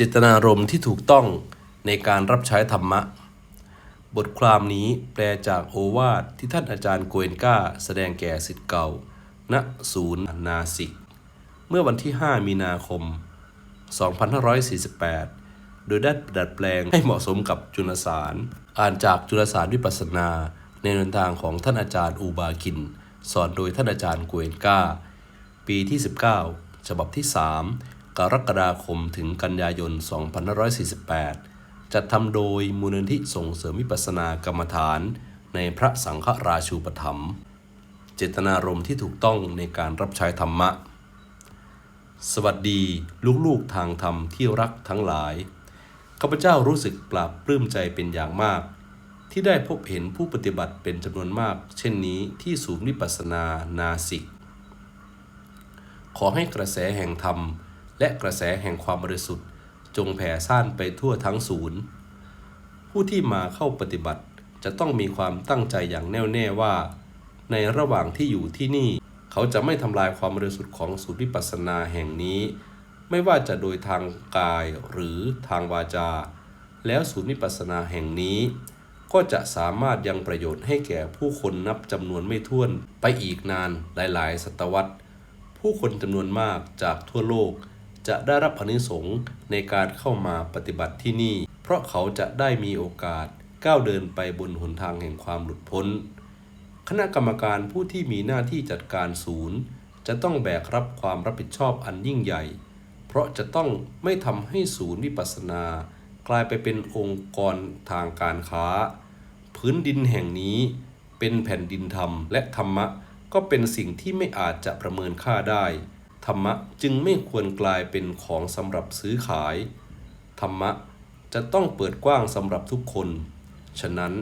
จตนารมณ์ที่ถูกต้องในการรับใช้ธรรมะ บทความนี้แปลจากโอวาทที่ท่านอาจารย์โกเอนก้า แสดงแก่สิทธิ์เก่า ณ ศูนย์นาสิก เมื่อวันที่ 5 มีนาคม 2548 โดยได้ดัดแปลงให้เหมาะสมกับจุลสาร อ่านจากจุลสารวิปัสสนา ในแนทางของท่านอาจารย์อูบาคิน สอนโดยท่านอาจารย์โกเอนก้า ปีที่ 19 ฉบับที่ 3 กรกฎาคมถึงกันยายน 2548 จัดทำโดยมูลนิธิส่งเสริมวิปัสสนากรรมฐาน ในพระสังฆราชูปถัมภ์เจตนารมณ์ที่ถูกต้องในการรับใช้ธรรมะ สวัสดีลูกๆทางธรรมที่รักทั้งหลาย ข้าพเจ้ารู้สึกปราบปลื้มใจเป็นอย่างมาก ที่ได้พบเห็นผู้ปฏิบัติเป็นจำนวนมาก เช่นนี้ที่ศูนย์วิปัสสนานาสิก ขอให้กระแสแห่งธรรม และกระแสแห่งความบริสุทธิ์ จงแผ่ซ่านไปทั่วทั้งศูนย์ ผู้ที่มาเข้าปฏิบัติจะต้องมีความตั้งใจอย่างแน่วแน่ว่า ในระหว่างที่อยู่ที่นี่ เขาจะไม่ทำลายความบริสุทธิ์ของศูนย์วิปัสสนาแห่งนี้ ไม่ว่าจะโดยทางกายหรือทางวาจา แล้วศูนย์วิปัสสนาแห่งนี้ ก็จะสามารถยังประโยชน์ให้แก่ผู้คนนับจำนวนไม่ถ้วนไปอีกนานหลาย ๆ ศตวรรษ ผู้คนจำนวนมากจากทั่วโลก จะได้รับอานิสงส์ในการเข้ามาปฏิบัติที่นี่ เพราะเขาจะได้มีโอกาสก้าวเดินไปบนหนทางแห่งความหลุดพ้น คณะกรรมการผู้ที่มีหน้าที่จัดการศูนย์ จะต้องแบกรับความรับผิดชอบอันยิ่งใหญ่ เพราะจะต้องไม่ทำให้ศูนย์วิปัสสนา กลายไปเป็นองค์กรทางการค้า พื้นดินแห่งนี้เป็นแผ่นดินธรรมและธรรมะก็เป็นสิ่งที่ไม่อาจจะประเมินค่าได้ ธรรมะจึงไม่ควรกลายเป็นของสำหรับซื้อขาย ธรรมะจะต้องเปิดกว้างสำหรับทุกคน ฉะนั้น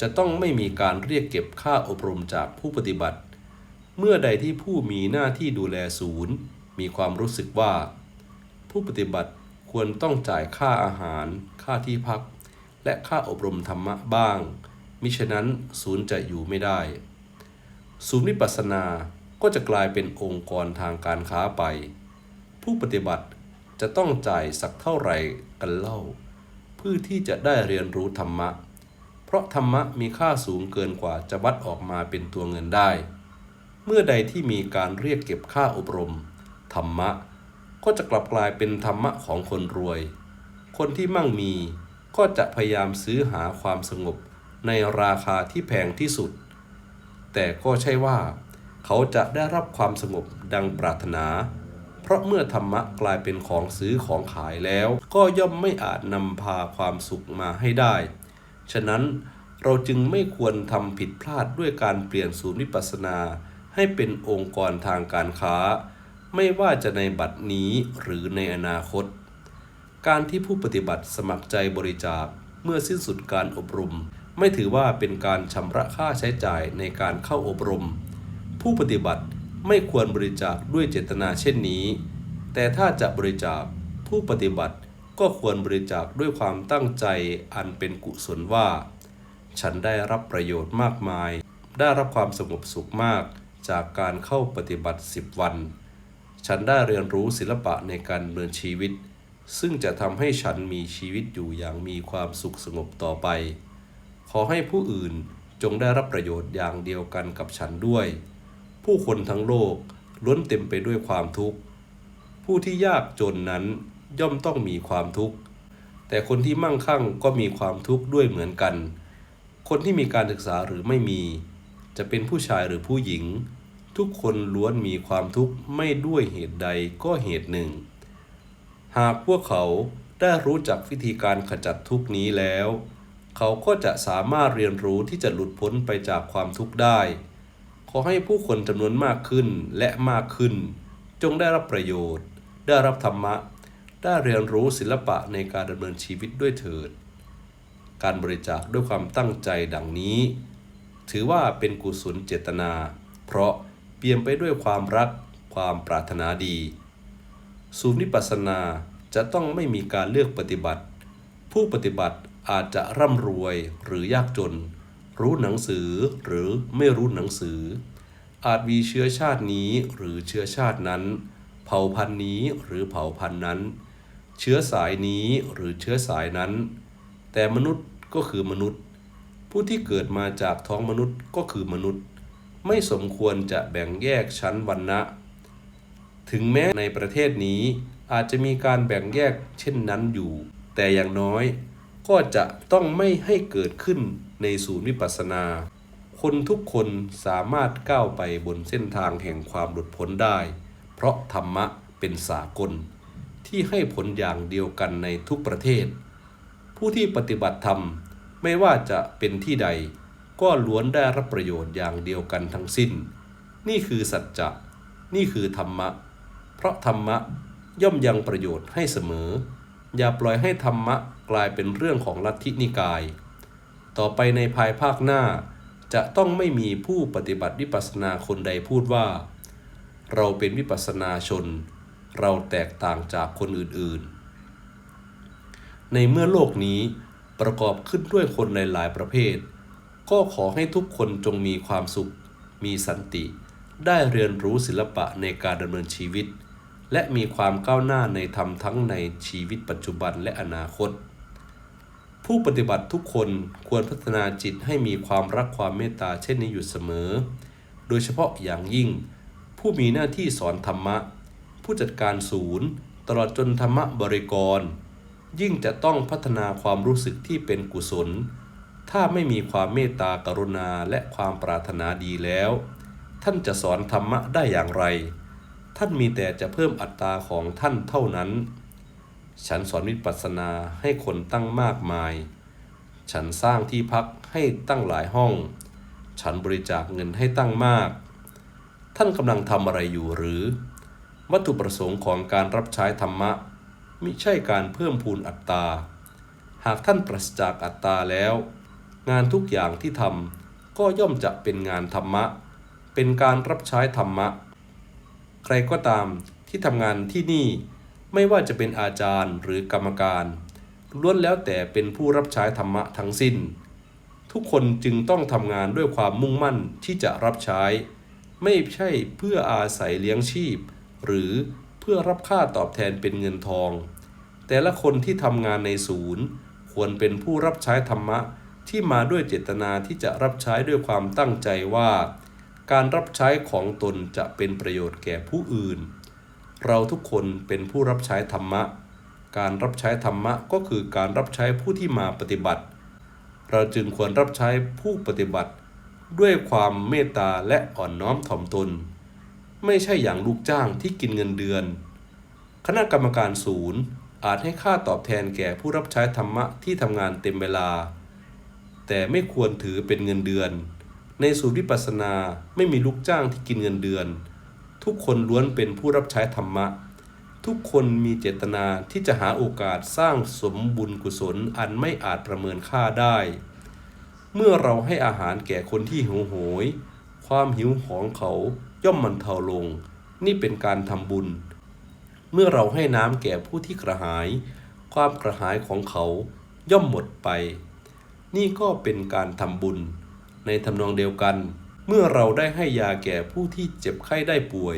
จะต้องไม่มีการเรียกเก็บค่าอบรมจากผู้ปฏิบัติ เมื่อใดที่ผู้มีหน้าที่ดูแลศูนย์ มีความรู้สึกว่า ผู้ปฏิบัติควรต้องจ่ายค่าอาหาร ค่าที่พัก และค่าอบรมธรรมะบ้าง มิฉะนั้นศูนย์จะอยู่ไม่ได้ ศูนย์วิปัสสนา ก็จะกลายเป็นองค์กรทางการค้าไป ผู้ปฏิบัติจะต้องจ่ายสักเท่าไหร่กันเล่า เพื่อที่จะได้เรียนรู้ธรรมะ เพราะธรรมะมีค่าสูงเกินกว่าจะวัดออกมาเป็นตัวเงินได้ เมื่อใดที่มีการเรียกเก็บค่าอบรม ธรรมะ ก็จะกลับกลายเป็นธรรมะของคนรวย คนที่มั่งมีก็จะพยายามซื้อหาความสงบในราคาที่แพงที่สุด แต่ก็ใช่ว่า เขาจะได้รับความสงบดังปรารถนา เพราะเมื่อธรรมะกลายเป็นของซื้อของขายแล้ว ก็ย่อมไม่อาจนำพาความสุขมาให้ได้ ฉะนั้นเราจึงไม่ควรทำผิดพลาดด้วยการเปลี่ยนศูนย์วิปัสสนา ให้เป็นองค์กรทางการค้า ไม่ว่าจะในบัดนี้หรือในอนาคต การที่ผู้ปฏิบัติสมัครใจบริจาคเมื่อสิ้นสุดการอบรม ไม่ถือว่าเป็นการชำระค่าใช้จ่ายในการเข้าอบรม ผู้ปฏิบัติไม่ควรบริจาคด้วยเจตนาเช่นนี้ แต่ถ้าจะบริจาคผู้ปฏิบัติก็ควรบริจาคด้วยความตั้งใจอันเป็นกุศลว่า ฉันได้รับประโยชน์มากมาย ได้รับความสงบสุขมากจากการเข้าปฏิบัติ 10 วัน ฉันได้เรียนรู้ศิลปะในการดำเนินชีวิต ซึ่งจะทำให้ฉันมีชีวิตอยู่อย่างมีความสุขสงบต่อไป ขอให้ผู้อื่นจงได้รับประโยชน์อย่างเดียวกันกับฉันด้วย ผู้คนทั้งโลกล้วนเต็มไปด้วยความทุกข์ ผู้ที่ยากจนนั้นย่อมต้องมีความทุกข์ แต่คนที่มั่งคั่งก็มีความทุกข์ด้วยเหมือนกัน คนที่มีการศึกษาหรือไม่มี จะเป็นผู้ชายหรือผู้หญิง ทุกคนล้วนมีความทุกข์ไม่ด้วยเหตุใดก็เหตุหนึ่ง หากพวกเขาได้รู้จักวิธีการขจัดทุกนี้แล้ว เขาก็จะสามารถเรียนรู้ที่จะหลุดพ้นไปจากความทุกข์ได้ อให้ผู้คนจำนวนมากขึ้นและมากขึ้น จงได้รับประโยชน์ ได้รับธรรมะ ได้เรียนรู้ศิลปะในการดำเนินชีวิตด้วยเถิด การบริจาคด้วยความตั้งใจดังนี้ ถือว่าเป็นกุศลเจตนา เพราะเปี่ยมไปด้วยความรัก ความปรารถนาดีศูนิปัสนาจะต้องไม่มีการเลือกปฏิบัติ ผู้ปฏิบัติอาจจะร่ำรวยหรือยากจน รู้หนังสือหรือไม่รู้หนังสือ อาจมีเชื้อชาตินี้หรือเชื้อชาตินั้น เผ่าพันธุ์นี้หรือเผ่าพันธุ์นั้น เชื้อสายนี้หรือเชื้อสายนั้น แต่มนุษย์ก็คือมนุษย์ ผู้ที่เกิดมาจากท้องมนุษย์ก็คือมนุษย์ ไม่สมควรจะแบ่งแยกชั้นวรรณะ ถึงแม้ในประเทศนี้อาจจะมีการแบ่งแยกเช่นนั้นอยู่ แต่อย่างน้อยก็จะต้องไม่ให้เกิดขึ้น ในศูนย์วิปัสสนา คนทุกคนสามารถก้าวไปบนเส้นทางแห่งความหลุดพ้นได้ เพราะธรรมะเป็นสากล ที่ให้ผลอย่างเดียวกันในทุกประเทศ ผู้ที่ปฏิบัติธรรมไม่ว่าจะเป็นที่ใด ก็ล้วนได้รับประโยชน์อย่างเดียวกันทั้งสิ้น นี่คือสัจจะนี่คือธรรมะ เพราะธรรมะย่อมยังประโยชน์ให้เสมอ อย่าปล่อยให้ธรรมะกลายเป็นเรื่องของลัทธินิกาย ต่อไปในภายภาคหน้า จะต้องไม่มีผู้ปฏิบัติวิปัสสนาคนใดพูดว่า เราเป็นวิปัสสนาชน เราแตกต่างจากคนอื่นๆ ในเมื่อโลกนี้ประกอบขึ้นด้วยคนในหลายประเภท ก็ขอให้ทุกคนจงมีความสุข มีสันติ ได้เรียนรู้ศิลปะในการดำเนินชีวิต และมีความก้าวหน้าในธรรมทั้งในชีวิตปัจจุบันและอนาคต ผู้ปฏิบัติทุกคนควรพัฒนาจิตให้มีความรักความเมตตาเช่นนี้อยู่เสมอ โดยเฉพาะอย่างยิ่ง ผู้มีหน้าที่สอนธรรมะ ผู้จัดการศูนย์ ตลอดจนธรรมะบริกร ยิ่งจะต้องพัฒนาความรู้สึกที่เป็นกุศล ถ้าไม่มีความเมตตากรุณาและความปรารถนาดีแล้ว ท่านจะสอนธรรมะได้อย่างไร ท่านมีแต่จะเพิ่มอัตราของท่านเท่านั้น ฉันสอนวิปัสสนาให้คนตั้งมากมาย ฉันสร้างที่พักให้ตั้งหลายห้อง ฉันบริจาคเงินให้ตั้งมาก ท่านกำลังทำอะไรอยู่หรือ วัตถุประสงค์ของการรับใช้ธรรมะมิใช่การเพิ่มพูนอัตตา หากท่านปราศจากอัตตาแล้ว งานทุกอย่างที่ทำก็ย่อมจะเป็นงานธรรมะ เป็นการรับใช้ธรรมะ ใครก็ตามที่ทำงานที่นี่ ไม่ว่าจะเป็นอาจารย์หรือกรรมการล้วนแล้วแต่เป็นผู้รับใช้ธรรมะทั้งสิ้น ทุกคนจึงต้องทำงานด้วยความมุ่งมั่นที่จะรับใช้ ไม่ใช่เพื่ออาศัยเลี้ยงชีพ หรือเพื่อรับค่าตอบแทนเป็นเงินทอง แต่ละคนที่ทำงานในศูนย์ ควรเป็นผู้รับใช้ธรรมะที่มาด้วยเจตนาที่จะรับใช้ด้วยความตั้งใจว่า การรับใช้ของตนจะเป็นประโยชน์แก่ผู้อื่น เราทุกคนเป็นผู้รับใช้ธรรมะ การรับใช้ธรรมะก็คือการรับใช้ผู้ที่มาปฏิบัติ เราจึงควรรับใช้ผู้ปฏิบัติ ด้วยความเมตตาและอ่อนน้อมถ่อมตน ไม่ใช่อย่างลูกจ้างที่กินเงินเดือน คณะกรรมการศูนย์อาจให้ค่าตอบแทนแก่ผู้รับใช้ธรรมะที่ทำงานเต็มเวลา แต่ไม่ควรถือเป็นเงินเดือน ในศูนย์วิปัสสนาไม่มีลูกจ้างที่กินเงินเดือน ทุกคนล้วนเป็นผู้รับใช้ธรรมะ ทุกคนมีเจตนาที่จะหาโอกาสสร้างสมบุญกุศลอันไม่อาจประเมินค่าได้ เมื่อเราให้อาหารแก่คนที่หิวโหย ความหิวของเขาย่อมมันเทาลง นี่เป็นการทำบุญ เมื่อเราให้น้ำแก่ผู้ที่กระหาย ความกระหายของเขาย่อมหมดไป นี่ก็เป็นการทำบุญ ในทำนองเดียวกัน เมื่อเราได้ให้ยาแก่ผู้ที่เจ็บไข้ได้ป่วย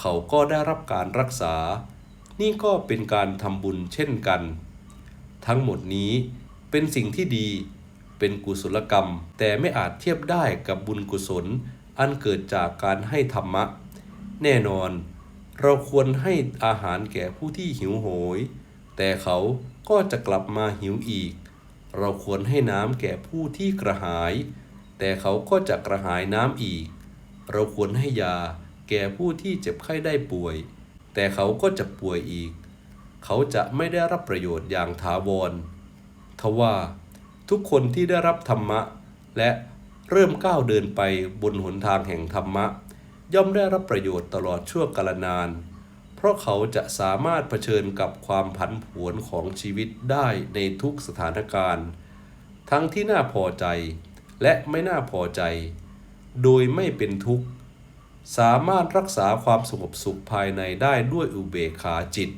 เขาก็ได้รับการรักษา นี่ก็เป็นการทำบุญเช่นกัน ทั้งหมดนี้เป็นสิ่งที่ดี เป็นกุศลกรรม แต่ไม่อาจเทียบได้กับบุญกุศล อันเกิดจากการให้ธรรมะ แน่นอน เราควรให้อาหารแก่ผู้ที่หิวโหย แต่เขาก็จะกลับมาหิวอีก เราควรให้น้ำแก่ผู้ที่กระหาย แต่เขาก็จะกระหายน้ำอีก เราควรให้ยาแก่ผู้ที่เจ็บไข้ได้ป่วย แต่เขาก็จะป่วยอีก เขาจะไม่ได้รับประโยชน์อย่างถาวร ทว่า ทุกคนที่ได้รับธรรมะ และเริ่มก้าวเดินไปบนหนทางแห่งธรรมะ ย่อมได้รับประโยชน์ตลอดชั่วกาลนาน เพราะเขาจะสามารถเผชิญกับความผันผวนของชีวิตได้ในทุกสถานการณ์ ทั้งที่น่าพอใจ และไม่น่าพอใจ โดยไม่เป็นทุกข์ สามารถรักษาความสงบสุขภายในได้ด้วยอุเบกขาจิต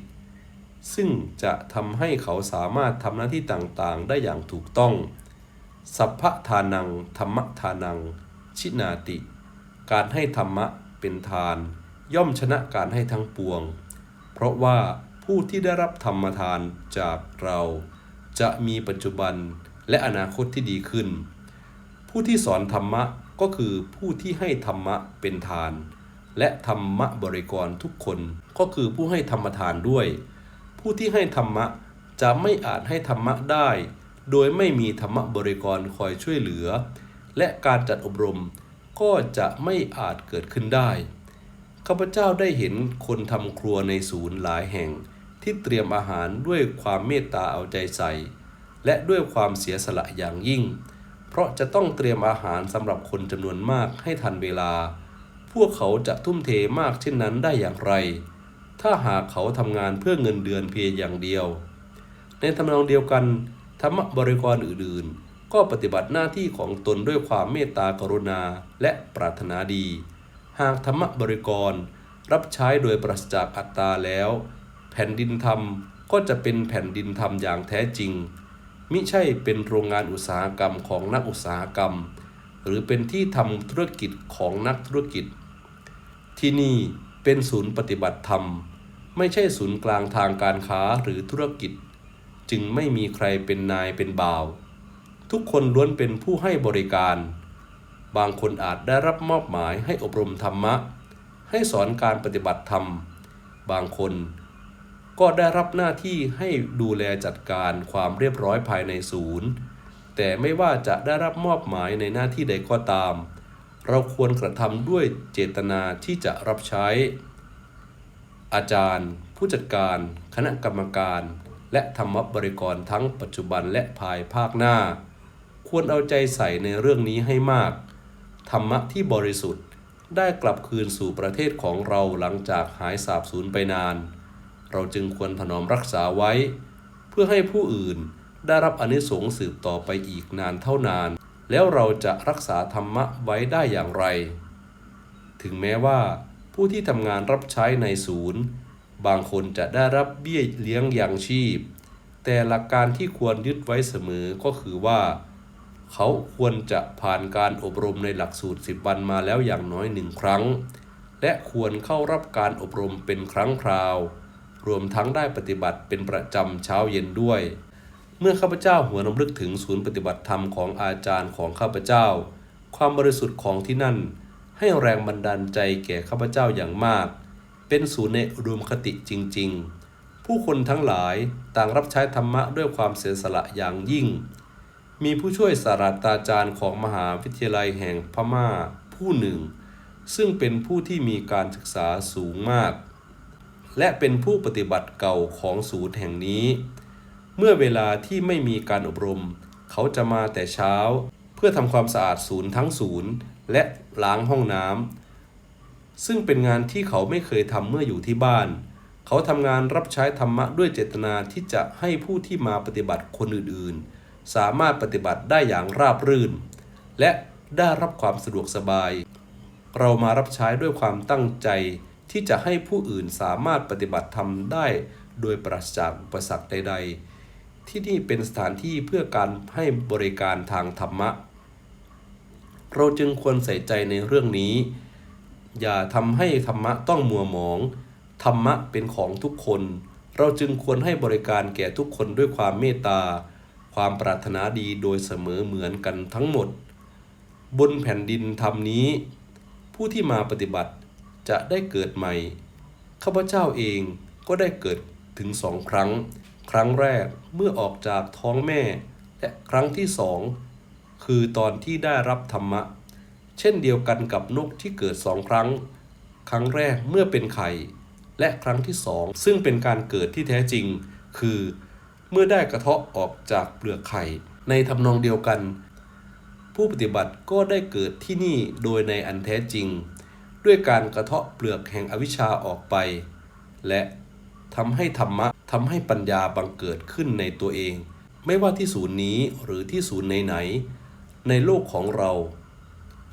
ซึ่งจะทำให้เขาสามารถทำหน้าที่ต่างๆ ได้อย่างถูกต้อง สัพพทานัง ธรรมทานัง ชินาติ การให้ธรรมะเป็นทาน ย่อมชนะการให้ทั้งปวง เพราะว่าผู้ที่ได้รับธรรมทานจากเรา จะมีปัจจุบันและอนาคตที่ดีขึ้น ผู้ที่สอนธรรมะก็คือผู้ที่ให้ธรรมะเป็นทาน และธรรมะบริกรทุกคนก็คือผู้ให้ธรรมทานด้วย ผู้ที่ให้ธรรมะจะไม่อาจให้ธรรมะได้ โดยไม่มีธรรมะบริกรคอยช่วยเหลือ และการจัดอบรมก็จะไม่อาจเกิดขึ้นได้ ข้าพเจ้าได้เห็นคนทำครัวในศูนย์หลายแห่ง ที่เตรียมอาหารด้วยความเมตตาเอาใจใส่ และด้วยความเสียสละอย่างยิ่ง เพราะจะต้องเตรียมอาหารสำหรับคนจำนวนมากให้ทันเวลา พวกเขาจะทุ่มเทมากเช่นนั้นได้อย่างไร ถ้าหากเขาทำงานเพื่อเงินเดือนเพียงอย่างเดียว ในทำนองเดียวกัน ธรรมบริกรอื่นๆ ก็ปฏิบัติหน้าที่ของตนด้วยความเมตตากรุณาและปรารถนาดี หากธรรมบริกรรับใช้โดยปราศจากอัตตาแล้ว แผ่นดินธรรมก็จะเป็นแผ่นดินธรรมอย่างแท้จริง มิใช่เป็นโรงงานอุตสาหกรรมของนักอุตสาหกรรม หรือเป็นที่ทำธุรกิจของนักธุรกิจ ที่นี่เป็นศูนย์ปฏิบัติธรรม ไม่ใช่ศูนย์กลางทางการค้าหรือธุรกิจ จึงไม่มีใครเป็นนายเป็นบ่าว ทุกคนล้วนเป็นผู้ให้บริการ บางคนอาจได้รับมอบหมายให้อบรมธรรมะ ให้สอนการปฏิบัติธรรม บางคน ก็ได้รับหน้าที่ให้ดูแลจัดการความเรียบร้อยภายในศูนย์ แต่ไม่ว่าจะได้รับมอบหมายในหน้าที่ใดก็ตาม เราควรกระทำด้วยเจตนาที่จะรับใช้ อาจารย์ ผู้จัดการ คณะกรรมการ และธรรมบริกรทั้งปัจจุบันและภายภาคหน้า ควรเอาใจใส่ในเรื่องนี้ให้มาก ธรรมะที่บริสุทธิ์ได้กลับคืนสู่ประเทศของเราหลังจากหายสาบสูญไปนาน เราจึงควรถนอมรักษาไว้ เพื่อให้ผู้อื่นได้รับอนิสงส์สืบต่อไปอีกนานเท่านาน แล้วเราจะรักษาธรรมะไว้ได้อย่างไร ถึงแม้ว่าผู้ที่ทำงานรับใช้ในศูนย์ บางคนจะได้รับเบี้ยเลี้ยงอย่างชีพ แต่หลักการที่ควรยึดไว้เสมอก็คือว่า เขาควรจะผ่านการอบรมในหลักสูตร 10 วันมาแล้วอย่างน้อยหนึ่งครั้ง และควรเข้ารับการอบรมเป็นครั้งคราว รวมทั้งได้ปฏิบัติเป็นประจำเช้าเย็นด้วย เมื่อข้าพเจ้าหัวนำลึกถึงศูนย์ปฏิบัติธรรมของอาจารย์ของข้าพเจ้า ความบริสุทธิ์ของที่นั่น ให้แรงบันดาลใจแก่ข้าพเจ้าอย่างมาก เป็นศูนย์ในอุดมคติจริง ๆ ผู้คนทั้งหลายต่างรับใช้ธรรมะด้วยความเสียสละอย่างยิ่ง มีผู้ช่วยศาสตราจารย์ของมหาวิทยาลัยแห่งพม่าผู้หนึ่ง ซึ่งเป็นผู้ที่มีการศึกษาสูงมาก และเป็นผู้ปฏิบัติเก่าของศูนย์แห่งนี้ เมื่อเวลาที่ไม่มีการอบรม เขาจะมาแต่เช้า เพื่อทำความสะอาดศูนย์ทั้งศูนย์ และล้างห้องน้ำซึ่งเป็นงานที่เขาไม่เคยทำเมื่ออยู่ที่บ้าน เขาทำงานรับใช้ธรรมะด้วยเจตนาที่จะให้ผู้ที่มาปฏิบัติคนอื่นๆ สามารถปฏิบัติได้อย่างราบรื่น และได้รับความสะดวกสบาย เรามารับใช้ด้วยความตั้งใจ ที่จะให้ผู้อื่นสามารถปฏิบัติธรรมได้โดยปราศจากอุปสรรคใด ๆ ที่นี่เป็นสถานที่เพื่อการให้บริการทางธรรมะ เราจึงควรใส่ใจในเรื่องนี้ อย่าทำให้ธรรมะต้องมัวหมอง ธรรมะเป็นของทุกคน เราจึงควรให้บริการแก่ทุกคนด้วยความเมตตา ความปรารถนาดีโดยเสมอเหมือนกันทั้งหมด บนแผ่นดินธรรมนี้ ผู้ที่มาปฏิบัติ จะได้เกิดใหม่ ข้าพเจ้าเองก็ได้เกิดถึงสองครั้ง ครั้งแรกเมื่อออกจากท้องแม่ และครั้งที่สองคือตอนที่ได้รับธรรมะ เช่นเดียวกันกับนกที่เกิดสองครั้ง ครั้งแรกเมื่อเป็นไข่ และครั้งที่สองซึ่งเป็นการเกิดที่แท้จริง คือ เมื่อได้กระเทาะออกจากเปลือกไข่ ในทำนองเดียวกัน ผู้ปฏิบัติก็ได้เกิดที่นี่โดยในอันแท้จริง ด้วยการกระเทาะเปลือกแห่งอวิชชาออกไป และทำให้ธรรมะทำให้ปัญญาบังเกิดขึ้นในตัวเอง ไม่ว่าที่ศูนย์นี้หรือที่ศูนย์ไหนๆในโลกของเรา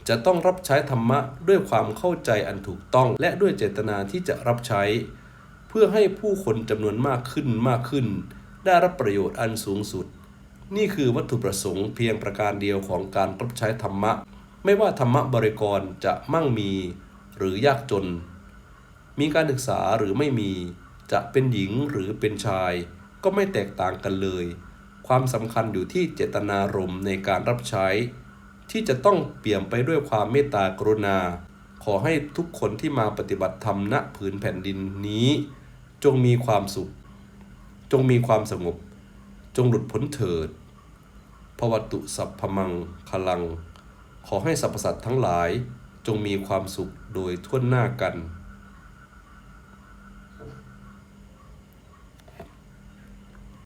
จะต้องรับใช้ธรรมะด้วยความเข้าใจอันถูกต้องและด้วยเจตนาที่จะรับใช้ เพื่อให้ผู้คนจำนวนมากขึ้นมากขึ้น ได้รับประโยชน์อันสูงสุด นี่คือวัตถุประสงค์เพียงประการเดียวของการรับใช้ธรรมะ ไม่ว่าธรรมะบริกรจะมั่งมี หรือยากจน มีการศึกษาหรือไม่มี จะเป็นหญิงหรือเป็นชาย ก็ไม่แตกต่างกันเลย ความสำคัญอยู่ที่เจตนารมณ์ในการรับใช้ ที่จะต้องเปี่ยมไปด้วยความเมตตากรุณา ขอให้ทุกคนที่มาปฏิบัติธรรมณผืนแผ่นดินนี้ จงมีความสุข จงมีความสงบ จงหลุดพ้นเถิดพวตุสัพพมังคลัง ขอให้สรรพสัตว์ทั้งหลาย จงมีความสุขโดยทั่วหน้ากัน